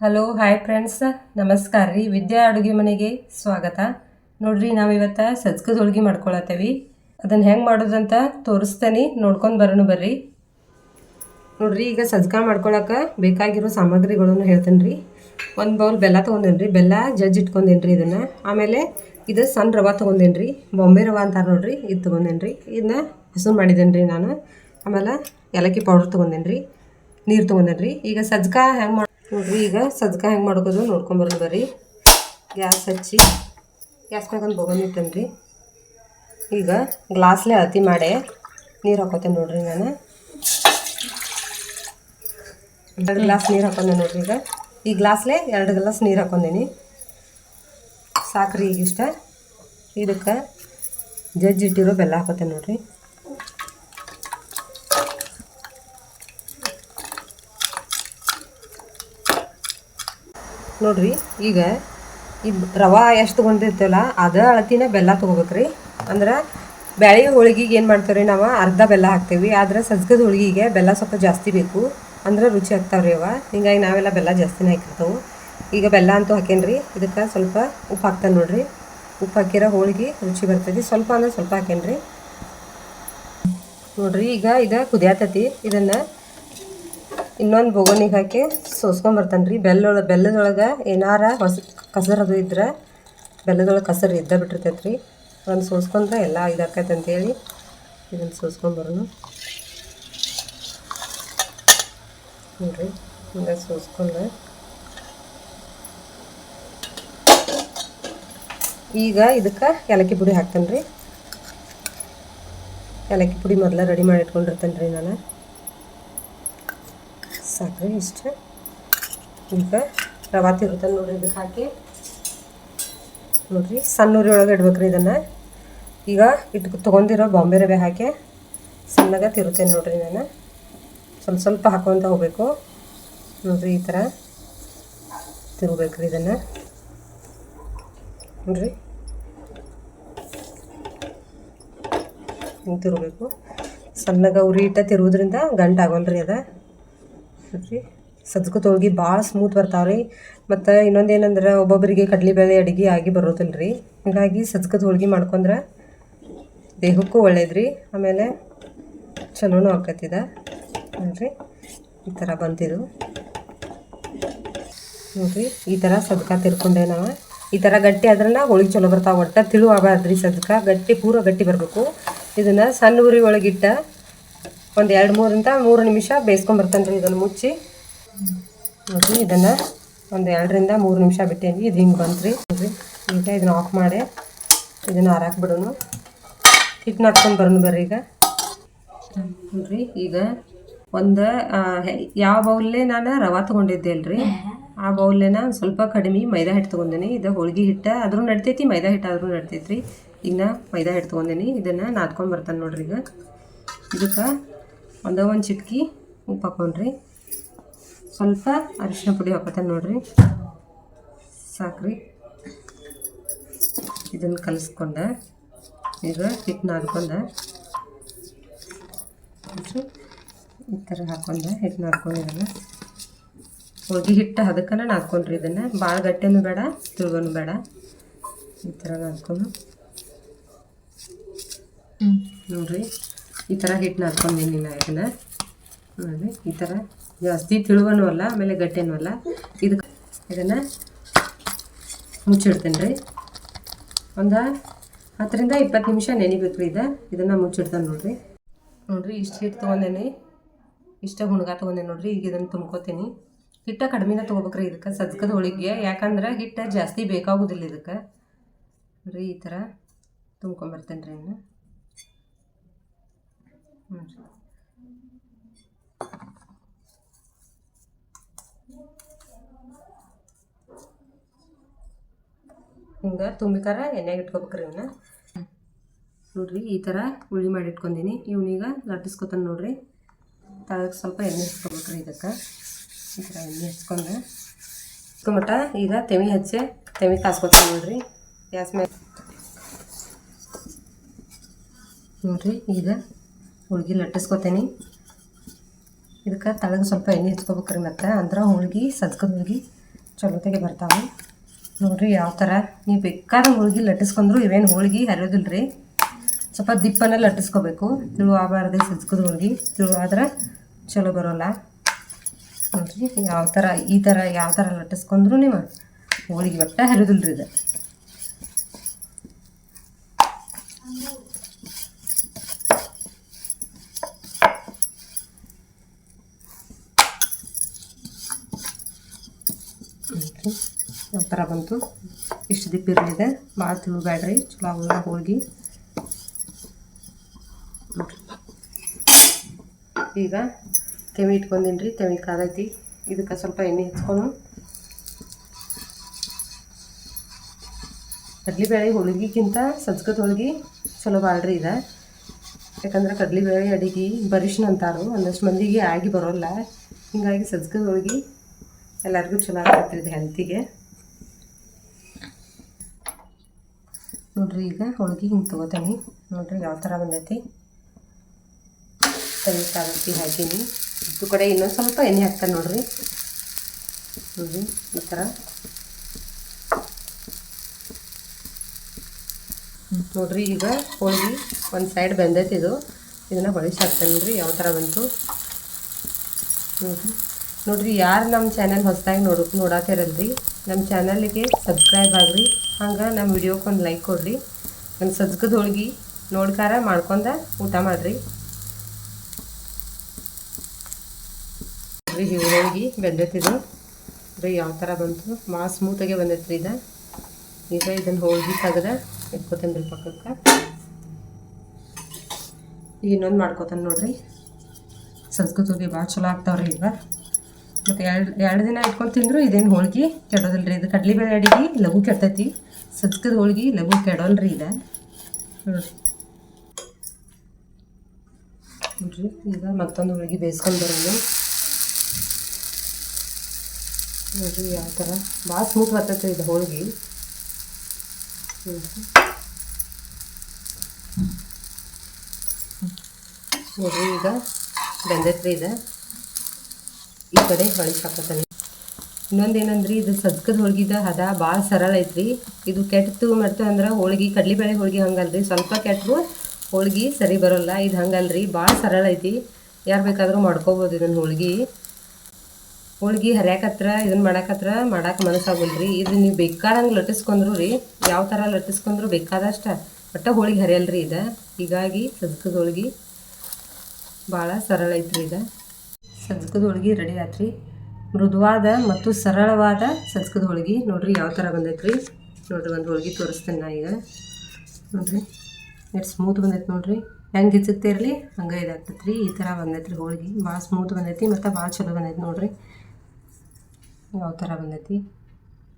Hello hi friends ನಮಸ್ಕಾರ ರೀ. ವಿದ್ಯಾ ಅಡುಗೆ ಮನೆಗೆ ಸ್ವಾಗತ. ನೋಡ್ರಿ, ನಾವಿವತ್ತು ಸಜ್ಕದ ಹೋಳ್ಗೆ ಮಾಡ್ಕೊಳತ್ತೀವಿ. ಅದನ್ನು ಹೆಂಗೆ ಮಾಡೋದಂತ ತೋರಿಸ್ತೇನೆ. ನೋಡ್ಕೊಂಡು ಬರೋಣ ಬರ್ರಿ. ನೋಡ್ರಿ, ಈಗ ಸಜ್ಕ ಮಾಡ್ಕೊಳಕ್ಕೆ ಬೇಕಾಗಿರೋ ಸಾಮಗ್ರಿಗಳನ್ನು ಹೇಳ್ತೇನೆ ರೀ. ಒಂದು ಬೌಲ್ ಬೆಲ್ಲ ತೊಗೊಂಡೇನಿ ರೀ. ಬೆಲ್ಲ ಜಜ್ಜಿ ಇಟ್ಕೊಂಡೇನ್ರಿ ಇದನ್ನು. ಆಮೇಲೆ ಇದು ಸಣ್ಣ ರವೆ ತೊಗೊಂಡೇನಿ ರೀ. ಬಾಂಬೆ ರವ ಅಂತಾರೆ ನೋಡ್ರಿ, ಇದು ತೊಗೊಂಡೇನಿ ರೀ. ಇದನ್ನ ಹಸು ಮಾಡಿದ್ದೇನೆ ರೀ ನಾನು. ಆಮೇಲೆ ಏಲಕ್ಕಿ ಪೌಡರ್ ತೊಗೊಂಡೇನಿ ರೀ. ನೀರು ತೊಗೊಂಡೇನಿ ರೀ. ಈಗ ಸಜ್ಕ ಹೆಂಗೆ ಮಾಡಿ ನೋಡ್ರಿ, ಈಗ ಸಜ್ಕ ಹೆಂಗೆ ಮಾಡ್ಕೋದು ನೋಡ್ಕೊಂಬರೋದು ಬರ್ರಿ. ಗ್ಯಾಸ್ ಹಚ್ಚಿ, ಗ್ಯಾಸ್ ಮ್ಯಾಗೊಂದು ಬೊಗನ್ ಈಗ ಗ್ಲಾಸ್ಲೆ ಅತಿ ಮಾಡಿ ನೀರು ಹಾಕೋತೇನೆ ನೋಡ್ರಿ ನಾನು. ಎರಡು ಗ್ಲಾಸ್ ನೀರು ಹಾಕೊಂಡೆ ನೋಡ್ರಿ ಈಗ. ಈ ಗ್ಲಾಸ್ಲೆ ಎರಡು ಗ್ಲಾಸ್ ನೀರು ಹಾಕೊಂಡೇನಿ. ಸಾಕ್ರಿ ಈಗಿಷ್ಟ. ಇದಕ್ಕೆ ಜಜ್ಜಿಟ್ಟಿರೋ ಬೆಲ್ಲ ಹಾಕೋತೇನೆ ನೋಡ್ರಿ. ನೋಡ್ರಿ, ಈಗ ಈ ರವೆ ಎಷ್ಟು ತೊಗೊಂಡಿರ್ತೇವಲ್ಲ ಅದ ಅಳತಿನ ಬೆಲ್ಲ ತೊಗೋಬೇಕ್ರಿ. ಅಂದ್ರೆ ಬ್ಯಾಳಿ ಹೋಳಿಗೆಗೆ ಏನು ಮಾಡ್ತೇವೆ ರೀ ನಾವು? ಅರ್ಧ ಬೆಲ್ಲ ಹಾಕ್ತೇವೆ. ಆದ್ರೆ ಸಜ್ಗದ ಹೋಳಿಗೆಗೆ ಬೆಲ್ಲ ಸ್ವಲ್ಪ ಜಾಸ್ತಿ ಬೇಕು. ಅಂದ್ರೆ ರುಚಿ ಆಗ್ತಾವ್ರಿ ಅವ. ಹಿಂಗಾಗಿ ನಾವೆಲ್ಲ ಬೆಲ್ಲ ಜಾಸ್ತಿನೇ ಹಾಕಿರ್ತೇವೆ. ಈಗ ಬೆಲ್ಲ ಅಂತೂ ಹಾಕೇನ್ರಿ. ಇದಕ್ಕೆ ಸ್ವಲ್ಪ ಉಪ್ಪು ಹಾಕ್ತಾನೆ ನೋಡ್ರಿ. ಉಪ್ಪು ಹಾಕಿರೋ ಹೋಳಿಗೆ ರುಚಿ ಬರ್ತೈತಿ. ಸ್ವಲ್ಪ ಅಂದ್ರೆ ಸ್ವಲ್ಪ ಹಾಕೇನ್ರಿ. ನೋಡ್ರಿ, ಈಗ ಇದು ಕುದಿಯಾತತಿ. ಇದನ್ನು ಇನ್ನೊಂದು ಬೊಗನಿಗೆ ಹಾಕಿ ಸೋಸ್ಕೊಂಬರ್ತಾನೆ ರೀ ಬೆಲ್ಲೊಳ ಬೆಲ್ಲದೊಳಗೆ ಏನಾರ ಹೊಸ ಕಸರದು ಇದ್ರೆ ಬೆಲ್ಲದೊಳಗೆ ಕಸರು ಇದ್ದ ಬಿಟ್ಟಿರ್ತೈತೆ ರೀ ಅದನ್ನು ಸೋಸ್ಕೊಂಡ್ರೆ ಎಲ್ಲ ಇದಾಕೈತೆ ಅಂತೇಳಿ ಇದನ್ನು ಸೋಸ್ಕೊಂಬರೋನು ನೋಡ್ರಿ, ಹಿಂಗೆ ಸೋಸ್ಕೊಂಡು ಈಗ ಇದಕ್ಕೆ ಏಲಕ್ಕಿ ಪುಡಿ ಹಾಕ್ತೇನೆ ರೀ ಏಲಕ್ಕಿ ಪುಡಿ ಮೊದಲ ರೆಡಿ ಮಾಡಿ ಇಟ್ಕೊಂಡಿರ್ತೇನೆ ರೀ ನಾನು. ಸಾಕ್ರಿ ಇಷ್ಟು ಈಗ ರವೆ ತಿರುತ್ತೆ ನೋಡ್ರಿ ಇದಕ್ಕೆ ಹಾಕಿ ನೋಡ್ರಿ ಸಣ್ಣ ಉರಿ ಒಳಗೆ ಇಡ್ಬೇಕ್ರಿ ಇದನ್ನು ಈಗ ಇಟ್ಟು ತೊಗೊಂಡಿರೋ ಬಾಂಬೆ ರವೆ ಹಾಕಿ ಸಣ್ಣಗೆ ತಿರುತ್ತೇನೆ ನೋಡ್ರಿ ನಾನು ಸ್ವಲ್ಪ ಸ್ವಲ್ಪ ಹಾಕೊತ ಹೋಗಬೇಕು ನೋಡ್ರಿ ಈ ಥರ ತಿರುಗಬೇಕ್ರಿ ಇದನ್ನು ನೋಡ್ರಿ ಹಿಂಗೆ ತಿರುಗಬೇಕು ಸಣ್ಣಗೆ ಉರಿ ಇಟ್ಟ ತಿರುವುದ್ರಿಂದ ಗಂಟು ಆಗೋಲ್ರಿ ನೋಡ್ರಿ ಹೋಳ್ಗಿ ತೊಳ್ಗಿ ಭಾಳ ಸ್ಮೂತ್ ಬರ್ತಾವ್ರಿ ಮತ್ತು ಇನ್ನೊಂದು ಏನಂದ್ರೆ ಒಬ್ಬೊಬ್ಬರಿಗೆ ಕಡಲೆಬೇಳೆ ಅಡುಗೆ ಆಗಿ ಬರೋದಿಲ್ಲ ರೀ. ಹೀಗಾಗಿ ಸಜ್ಕದ ಹೋಳ್ಗೆ ಮಾಡ್ಕೊಂಡ್ರೆ ದೇಹಕ್ಕೂ ಒಳ್ಳೇದ್ರಿ ಆಮೇಲೆ ಚಲೋನೂ ಆಕತ್ತಿದ. ನೋಡ್ರಿ, ಈ ಥರ ಬಂತಿದು. ನೋಡ್ರಿ, ಈ ಥರ ಸದ್ಕ ತಿರ್ಕೊಂಡೆ ನಾವು. ಈ ಥರ ಗಟ್ಟಿ ಆದ್ರೆ ಹೋಳಿಗೆ ಚಲೋ ಬರ್ತಾವೆ. ಒಟ್ಟು ತಿಳು ಆಗಬಾರ್ದ್ರಿ ಸದ್ಕ. ಗಟ್ಟಿ ಪೂರ ಗಟ್ಟಿ ಬರಬೇಕು. ಇದನ್ನು ಸಣ್ಣ ಉರಿ ಒಳಗಿಟ್ಟ ಒಂದು ಎರಡು ಮೂರಿಂದ ಮೂರು ನಿಮಿಷ ಬೇಯಿಸ್ಕೊಂಬರ್ತಾನೆ ರೀ ಇದನ್ನು ಮುಚ್ಚಿ. ನೋಡಿರಿ, ಇದನ್ನು ಒಂದು ಎರಡರಿಂದ ಮೂರು ನಿಮಿಷ ಬಿಟ್ಟೇನಿ ಇದು ಹಿಂಗೆ ಬಂತು ರೀ ನೋಡಿರಿ, ಈಗ ಇದನ್ನ ಆಫ್ ಮಾಡಿ ಇದನ್ನು ಹಾರಾಕ್ಬಿಡೋನು ಹಿಟ್ಟು ನಾಟ್ಕೊಂಡು ಬರೋಣ ಬರ್ರಿ ಈಗ. ನೋಡಿರಿ, ಈಗ ಒಂದು ಯಾವ ಬೌಲ್ಲೇ ನಾನು ರವೆ ತೊಗೊಂಡಿದ್ದೆ ಅಲ್ರಿ? ಆ ಬೌಲ್ಲೇನ ಸ್ವಲ್ಪ ಕಡಿಮೆ ಮೈದಾ ಹಿಟ್ಟು ತೊಗೊಂಡೇನಿ. ಇದು ಹೋಳಿಗೆ ಹಿಟ್ಟು ಆದರೂ ನಡ್ತೈತಿ, ಮೈದಾ ಹಿಟ್ಟು ಆದರೂ ನಡ್ತೈತಿ ರೀ ಈಗ ಮೈದಾ ಹಿಟ್ಟು ತೊಗೊಂಡೇನಿ, ಇದನ್ನು ನಾದ್ಕೊಂಡು ಬರ್ತಾನೆ ನೋಡ್ರಿ ಈಗ. ಇದಕ್ಕೆ ಒಂದೇ ಒಂದು ಚಿಟ್ಕಿ ಉಪ್ಪು ಹಾಕೊಂಡ್ರಿ. ಸ್ವಲ್ಪ ಅರಿಶಿನ ಪುಡಿ ಹಾಕೋತಾನೆ ನೋಡ್ರಿ. ಸಾಕ್ರಿ. ಇದನ್ನು ಕಲಿಸ್ಕೊಂಡೆ ಈಗ ಹಿಟ್ಟು ನಾದ್ಕೊಂಡೆ ನೋಡ್ರಿ ಈ ಥರ ಹಾಕೊಂಡೆ ಹಿಟ್ಟು ನಾದ್ಕೊಂಡಿದ್ದನ್ನು ಹೋಗಿ ಹಿಟ್ಟು ಅದಕ್ಕನ ನಾದ್ಕೊಂಡ್ರಿ ಇದನ್ನು. ಭಾಳ ಗಟ್ಟಿನೂ ಬೇಡ ತಿಳ್ಗೊನು ಬೇಡ. ಈ ಥರ ನಾದ್ಕೊಂಡು. ನೋಡ್ರಿ. ಈ ಥರ ಹಿಟ್ಟು ನಾದ್ಕೊಂಡಿದ್ದೀನಿ ನಾನು ಇದನ್ನು. ನೋಡಿ, ಈ ಥರ ಜಾಸ್ತಿ ತಿಳುವನೂ ಅಲ್ಲ, ಆಮೇಲೆ ಗಟ್ಟೆನೂ ಅಲ್ಲ. ಇದು ಇದನ್ನು ಮುಚ್ಚಿಡ್ತೀನಿ ರೀ. ಒಂದು ಹತ್ತರಿಂದ ಇಪ್ಪತ್ತು ನಿಮಿಷ ನೆನಿಬೇಕು ರೀ ಇದು. ಇದನ್ನು ಮುಚ್ಚಿಡ್ತಾನೆ ನೋಡಿರಿ. ನೋಡಿರಿ, ಇಷ್ಟು ಹಿಟ್ಟು ತೊಗೊಂಡೇನಿ. ಇಷ್ಟ ಹುಣ್ಗ ತೊಗೊಂಡೇನಿ ನೋಡಿರಿ, ಈಗ ಇದನ್ನು ತುಂಬ್ಕೋತೀನಿ. ಹಿಟ್ಟ ಕಡಿಮೆನ ತೊಗೋಬೇಕ್ರಿ ಇದಕ್ಕೆ ಸಜ್ಕದ ಹೋಳಿಗೆ. ಯಾಕಂದ್ರೆ ಹಿಟ್ಟು ಜಾಸ್ತಿ ಬೇಕಾಗೋದಿಲ್ಲ ಇದಕ್ಕೆ. ನೋಡಿರಿ, ಈ ಥರ ತುಂಬ್ಕೊಂಬರ್ತೇನೆ ರೀ ಇನ್ನು. ಹಿಂಗೆ ತುಂಬಿಕಾರ ಎಣ್ಣೆಗೆ ಇಟ್ಕೋಬೇಕ್ರಿ ಇವನ್ನ ನೋಡ್ರಿ, ಈ ಥರ ಉಳ್ಳಿ ಮಾಡಿ ಇಟ್ಕೊಂಡೀನಿ. ಇವನೀಗ ಲಟ್ಟಿಸ್ಕೊತಾನೆ ನೋಡ್ರಿ. ತಳಕ್ಕೆ ಸ್ವಲ್ಪ ಎಣ್ಣೆ ಹಚ್ಕೋಬೇಕ್ರಿ ಇದಕ್ಕೆ. ಈ ಥರ ಎಣ್ಣೆ ಹಚ್ಕೊಂಡು ಹಚ್ಕೊಂಬಿಟ್ಟ ಈಗ ತೆಮಿ ಹಚ್ಚಿ, ತೆಮಿ ಕಾಸ್ಕೊತಾನೆ ನೋಡ್ರಿ. ಗ್ಯಾಸ್ ಮೇಲೆ. ನೋಡ್ರಿ, ಈಗ ಹೋಳ್ಗೆ ಲಟ್ಟಿಸ್ಕೊತೀನಿ. ಇದಕ್ಕೆ ತಳಗೆ ಸ್ವಲ್ಪ ಎಣ್ಣೆ ಹಚ್ಕೋಬೇಕ್ರಿ ಮತ್ತು. ಅಂದ್ರೆ ಹೋಳ್ಗೆ ಸಜ್ಕದ ಹೋಳ್ಗೆ ಚಲೋತೆಗೆ ಬರ್ತಾವೆ. ನೋಡಿರಿ ಯಾವ ಥರ ನೀವು ಬೇಕಾದ ಹೋಳ್ಗೆ ಲಟ್ಟಿಸ್ಕೊಂಡ್ರು ಇವೇನು ಹೋಳ್ಗೆ ಹರಿಯೋದಿಲ್ಲ ರೀ ಸ್ವಲ್ಪ ದಿಪ್ಪನ ಲಟ್ಟಿಸ್ಕೋಬೇಕು. ತಿಳು ಆಗಬಾರ್ದು ಸಜ್ಕದ ಹೋಳ್ಗೆ. ತಿಳು ಆದ್ರೆ ಚಲೋ ಬರೋಲ್ಲ. ನೋಡಿರಿ ಯಾವ ಥರ ಈ ಥರ ಯಾವ ಥರ ಲಟ್ಟಿಸ್ಕೊಂಡ್ರು ನೀವು ಹೋಳಿಗೆ ಬಟ್ಟೆ ಹರಿಯೋದಿಲ್ಲ ರೀ ಇದು ನೋಡ್ರಿ ಯಾವ ಬಂತು. ಇಷ್ಟು ದಿಪ್ಪ ಇರಲಿದೆ. ಭಾಳ ತಿಳ್ಬೇಡ್ರಿ ಚಲೋ ಅವೆಲ್ಲ ಹೋಗಿ ಈಗ ಕೆಮಿ ಇಟ್ಕೊಂಡೀನಿ ರೀ ಕೆಮಿ ಕಾದೈತಿ ಇದಕ್ಕೆ ಸ್ವಲ್ಪ ಎಣ್ಣೆ ಹಚ್ಕೊಂಡು ಕಡ್ಲಿಬೇಳೆ ಹೋಳಿಗೆಗಿಂತ ಸಜ್ಗದ ಹೋಳಿಗೆ ಚಲೋ ಬಾಳ್ರಿ ಇದೆ. ಯಾಕಂದ್ರೆ ಕಡ್ಲಿಬೇಳೆ, ಅಡಿಗೆ, ಬರಿಷ್ಣ ಅಂತಾರು. ಒಂದಷ್ಟು ಮಂದಿಗೆ ಆಗಿ ಬರೋಲ್ಲ. ಹಿಂಗಾಗಿ ಸಜ್ಗದ ಹೋಳಿಗೆ ಎಲ್ಲರಿಗೂ ಚಲೋ ಆಗತ್ತೆ ಇದು ಹೆಲ್ತಿಗೆ ನೋಡ್ರಿ ಈಗ ಹೋಳಿಗೆ ಹಿಂಗೆ ತೊಗೋತೀನಿ. ನೋಡ್ರಿ ಯಾವ ಥರ ಬಂದೈತಿ. ತೆಗಿತಾಗತ್ತಿ ಹಾಕೀನಿ. ಇದು ಕಡೆ ಇನ್ನೊಂದು ಸ್ವಲ್ಪ ಎಣ್ಣೆ ಹಾಕ್ತಾನೆ ನೋಡ್ರಿ. ನೋಡ್ರಿ, ಈ ಥರ ನೋಡ್ರಿ ಈಗ ಹೋಳಿಗೆ ಒಂದು ಸೈಡ್ ಬೆಂದೈತಿ ಇದು. ಇದನ್ನು ಬಳಸಿ ಹಾಕ್ತೇನೆ ನೋಡ್ರಿ ಯಾವ ಥರ ಬಂತು. ನೋಡ್ರಿ. ನೋಡ್ರಿ ಯಾರು ನಮ್ಮ ಚಾನಲ್ ಹೊಸದಾಗಿ ನೋಡು ನೋಡಾತಿರಲ್ರಿ ನಮ್ಮ ಚಾನಲ್ಗೆ ಸಬ್ಸ್ಕ್ರೈಬ್ ಆಗ್ರಿ. ಹಂಗೆ ನಮ್ಮ ವಿಡಿಯೋಕ್ಕೆ ಒಂದು ಲೈಕ್ ಕೊಡ್ರಿ. ನನ್ನ ಸಜ್ಗದ ಹೋಳ್ಗೆ ನೋಡ್ಕಾರ ಮಾಡ್ಕೊಂಡ ಊಟ ಮಾಡಿರಿ. ರೀ ಹೋಳ್ಗೆ ಬೆಂದೈತಿದು. ರೀ ಯಾವ ಥರ ಬಂತು? ಮಾ ಸ್ಮೂತಾಗೆ ಬಂದೈತೆ ರೀ ಇದು. ಈಗ ಇದನ್ನು ಹೋಳ್ಗೆ ತೆಗ್ದ ಇಟ್ಕೋತೇನೆ ರೀ ಪಕ್ಕಕ್ಕೆ. ಇನ್ನೊಂದು ಮಾಡ್ಕೋತಾನೆ ನೋಡ್ರಿ. ಸಜ್ಗದ ಹೋಳ್ಗೆ ಭಾಳ ಚಲೋ ಆಗ್ತಾವ್ರಿ ಈಗ ಮತ್ತು ಎರಡು ಎರಡು ದಿನ ಇಟ್ಕೊಂಡು ತಿಂದ್ರು ಇದೇನು ಹೋಳಿಗೆ ರೀ ಇದು ಕಡ್ಲಿಬೇಳೆ ಅಡಿಗೆ, ಲಘು ಕೆಡ್ತೈತಿ. ಸಜ್ಕದ ಹೋಳ್ಗೆ ಲಘು ಕೆಡೋಲ್ಲ ರೀ ಇದು. ನೋಡ್ರಿ. ನೋಡ್ರಿ, ಈಗ ಮತ್ತೊಂದು ಹೋಳಿಗೆ ಬೇಯಿಸ್ಕೊಂಡು ಬರೋದು. ನೋಡ್ರಿ, ಯಾವ ಥರ ಭಾಳ ಸ್ಮೂತ್ ಬರ್ತೈತೆ ಇದು ಹೋಳಿಗೆ. ನೋಡ್ರಿ, ಈಗ ಬೆಂದೈತ್ರಿ ಇದು. ಈ ಕಡೆ ಹೊಳಿಸಿ ಹಾಕೋತಾನೆ ಇನ್ನೊಂದು ಏನಂದ್ರಿ ಇದು ಸದ್ಕದ ಹೋಳ್ಗಿದ ಹದ ಭಾಳ ಸರಳ ಐತ್ರಿ. ಇದು ಕೆಟ್ಟು ಮತ್ತು ಅಂದ್ರೆ ಹೋಳ್ಗೆ ಕಡ್ಲಿಬೇಳೆ ಹೋಳ್ಗೆ ಹಂಗಲ್ರಿ. ಸ್ವಲ್ಪ ಕೆಟ್ಟರು ಹೋಳ್ಗೆ ಸರಿ ಬರೋಲ್ಲ, ಇದು ಹಂಗಲ್ರಿ. ಭಾಳ ಸರಳ ಐತಿ. ಯಾರು ಬೇಕಾದರೂ ಮಾಡ್ಕೋಬೋದು ಇದನ್ನು ಹೋಳ್ಗೆ. ಹೋಳ್ಗೆ ಹರ್ಯಾಕತ್ರ ಇದನ್ನ ಮಾಡಾಕತ್ರ ಮಾಡಕ್ಕೆ ಮನಸ್ಸಾಗಲ್ರಿ. ಇದು ನೀವು ಬೇಕಾದಂಗೆ ಲಟ್ಟಿಸ್ಕೊಂಡ್ರು ರೀ, ಯಾವ ಥರ ಲಟ್ಟಿಸ್ಕೊಂಡ್ರು ಬೇಕಾದಷ್ಟ ಒಟ್ಟ ಹೋಳಿಗೆ ಹರಿಯಲ್ರಿ ಇದು. ಹೀಗಾಗಿ ಸದ್ಕದ ಹೋಳ್ಗೆ ಭಾಳ ಸರಳ ಐತ್ರಿ ಇದು. ಸಜ್ಕದ ಹೋಳಿಗೆ ರೆಡಿ ಆತ್ರಿ ಮೃದುವಾದ ಮತ್ತು ಸರಳವಾದ ಸಜ್ಕದ ಹೋಳಿಗೆ ನೋಡ್ರಿ ಯಾವ ಥರ ಬಂದೈತ್ರಿ. ನೋಡ್ರಿ ಒಂದು ಹೋಳಿಗೆ ತೋರಿಸ್ತೇನೆ ನಾ ಈಗ. ನೋಡ್ರಿ, ಎಷ್ಟು ಸ್ಮೂತ್ ಬಂದೈತೆ ನೋಡ್ರಿ. ಹೆಂಗೆ ಹಿಚ್ಚುತ್ತೆ ಇರಲಿ, ಹಂಗೆ ಇದಾಗ್ತೈತೆ ರೀ ಈ ಥರ ಬಂದೈತೆ ರೀ ಹೋಳಿಗೆ. ಭಾಳ ಸ್ಮೂತ್ ಬಂದೈತಿ ಮತ್ತು ಭಾಳ ಚಲೋ ಬಂದೈತಿ ನೋಡ್ರಿ. ಯಾವ ಥರ ಬಂದೈತಿ.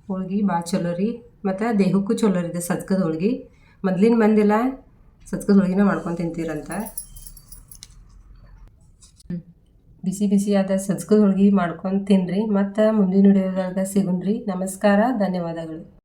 ಹೋಳಿಗೆ ಭಾಳ ಚಲೋ ರೀ. ಮತ್ತು ದೇಹಕ್ಕೂ ಚಲೋ ರೀ ಇದು ಸಜ್ಕದ ಹೋಳಿಗೆ ಮೊದ್ಲಿನ ಬಂದಿಲ್ಲ ಸಜ್ಕದ ಹೋಳಿಗೆನ ಮಾಡ್ಕೊಂಡು ತಿಂತೀರಂತ. ಬಿಸಿ ಬಿಸಿಯಾದ ಸಜ್ಕದ ಹೋಳ್ಗೆ ಮಾಡ್ಕೊಂಡು ತಿನ್ರಿ. ಮತ್ತು ಮುಂದಿನ ವಿಡಿಯೋದಾಗ ಸಿಗುಣ್ರಿ. ನಮಸ್ಕಾರ ಧನ್ಯವಾದಗಳು.